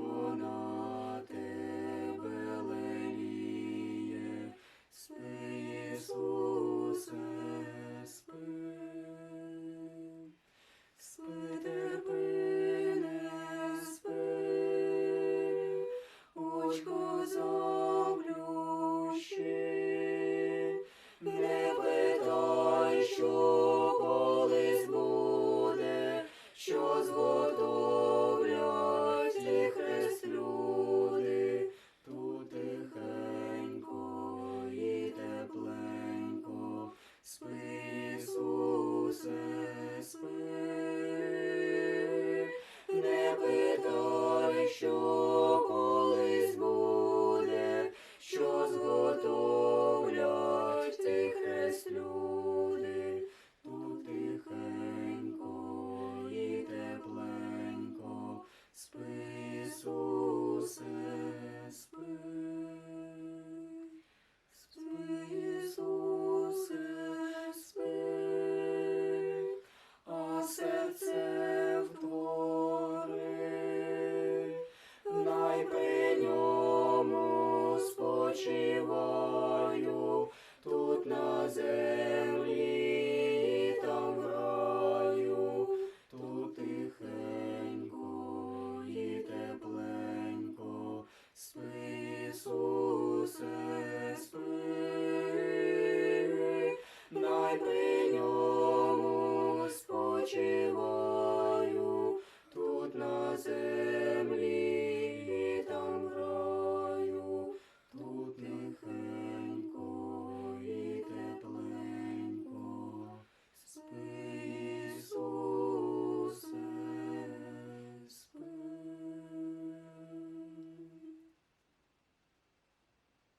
вона тебе леліє, спи, Ісусе. спочиваю тут на землі.